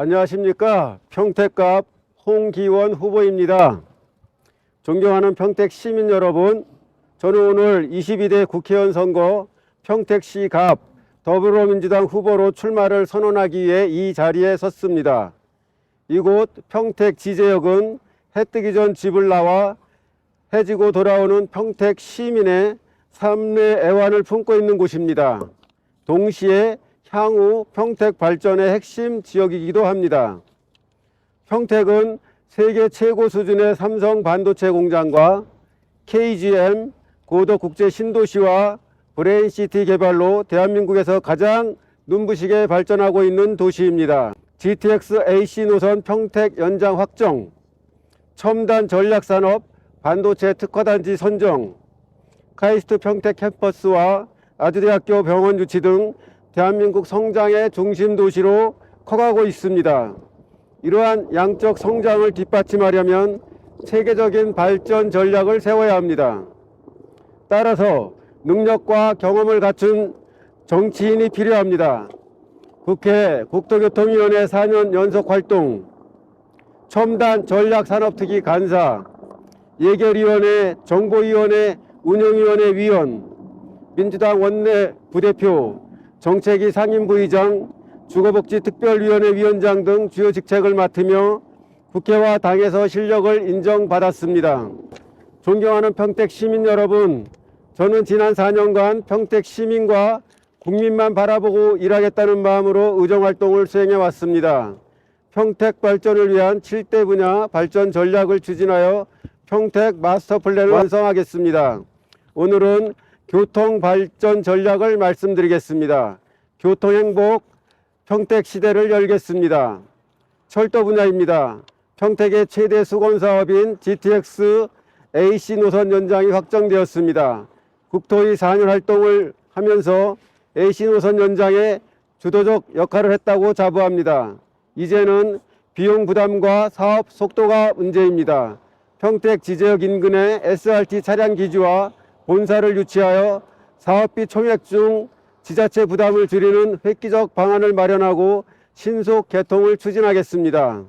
안녕하십니까 평택갑 홍기원 후보입니다. 존경하는 평택 시민 여러분, 저는 오늘 22대 국회의원 선거 평택시 갑 더불어민주당 후보로 출마를 선언하기 위해 이 자리에 섰습니다. 이곳 평택 지제역은 해 뜨기 전 집을 나와 해지고 돌아오는 평택 시민의 삶의 애환을 품고 있는 곳입니다. 동시에 향후 평택 발전의 핵심 지역이기도 합니다. 평택은 세계 최고 수준의 삼성 반도체 공장과 KGM 고도 국제 신도시와 브레인시티 개발로 대한민국에서 가장 눈부시게 발전하고 있는 도시입니다. GTX AC 노선 평택 연장 확정, 첨단 전략 산업 반도체 특화단지 선정, 카이스트 평택 캠퍼스와 아주대학교 병원 유치 등 대한민국 성장의 중심 도시로 커가고 있습니다. 이러한 양적 성장을 뒷받침하려면 체계적인 발전 전략을 세워야 합니다. 따라서 능력과 경험을 갖춘 정치인이 필요합니다. 국회 국토교통위원회 4년 연속 활동, 첨단 전략산업특위 간사, 예결위원회, 정보위원회, 운영위원회 위원, 민주당 원내 부대표, 정책위 상임부의장, 주거복지특별위원회 위원장 등 주요 직책을 맡으며 국회와 당에서 실력을 인정받았습니다. 존경하는 평택 시민 여러분, 저는 지난 4년간 평택 시민과 국민만 바라보고 일하겠다는 마음으로 의정활동을 수행해 왔습니다. 평택 발전을 위한 7대 분야 발전 전략을 추진하여 평택 마스터 플랜을 완성하겠습니다. 오늘은 교통 발전 전략을 말씀드리겠습니다. 교통 행복 평택 시대를 열겠습니다. 철도 분야입니다. 평택의 최대 수건 사업인 GTX AC 노선 연장이 확정되었습니다. 국토위 4년 활동을 하면서 AC 노선 연장에 주도적 역할을 했다고 자부합니다. 이제는 비용 부담과 사업 속도가 문제입니다. 평택 지제역 인근에 SRT 차량 기지와 본사를 유치하여 사업비 총액 중 지자체 부담을 줄이는 획기적 방안을 마련하고 신속 개통을 추진하겠습니다.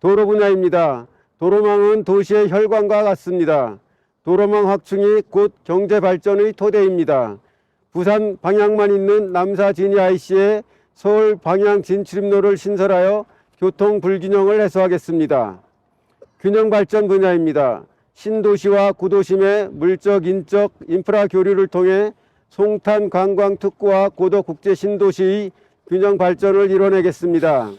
도로 분야입니다. 도로망은 도시의 혈관과 같습니다. 도로망 확충이 곧 경제 발전의 토대입니다. 부산 방향만 있는 남사 진이 IC에 서울 방향 진출입로를 신설하여 교통 불균형을 해소하겠습니다. 균형 발전 분야입니다. 신도시와 구도심의 물적, 인적, 인프라 교류를 통해 송탄 관광 특구와 고도 국제 신도시의 균형 발전을 이뤄내겠습니다.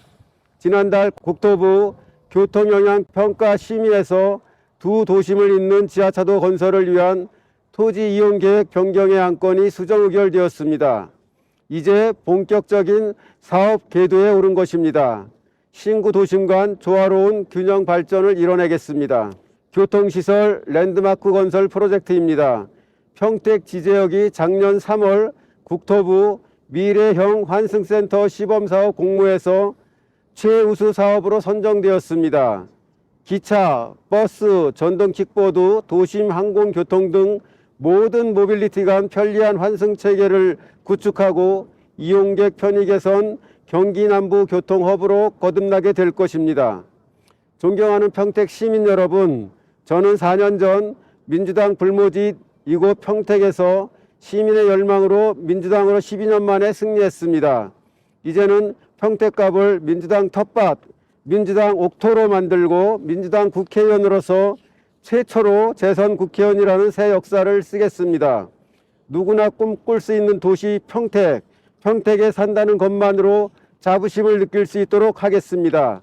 지난달 국토부 교통 영향 평가 심의에서 두 도심을 잇는 지하차도 건설을 위한 토지 이용 계획 변경의 안건이 수정 의결되었습니다. 이제 본격적인 사업 궤도에 오른 것입니다. 신구 도심 간 조화로운 균형 발전을 이뤄내겠습니다. 교통시설 랜드마크 건설 프로젝트입니다. 평택 지제역이 작년 3월 국토부 미래형 환승센터 시범사업 공모에서 최우수 사업으로 선정되었습니다. 기차, 버스, 전동 킥보드, 도심 항공교통 등 모든 모빌리티 간 편리한 환승 체계를 구축하고 이용객 편의 개선, 경기 남부 교통 허브로 거듭나게 될 것입니다. 존경하는 평택 시민 여러분, 저는 4년 전 민주당 불모지 이곳 평택에서 시민의 열망으로 민주당으로 12년 만에 승리했습니다. 이제는 평택갑을 민주당 텃밭, 민주당 옥토로 만들고 민주당 국회의원으로서 최초로 재선 국회의원이라는 새 역사를 쓰겠습니다. 누구나 꿈꿀 수 있는 도시 평택, 평택에 산다는 것만으로 자부심을 느낄 수 있도록 하겠습니다.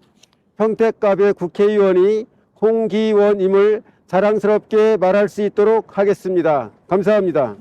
평택갑의 국회의원이 홍기원임을 자랑스럽게 말할 수 있도록 하겠습니다. 감사합니다.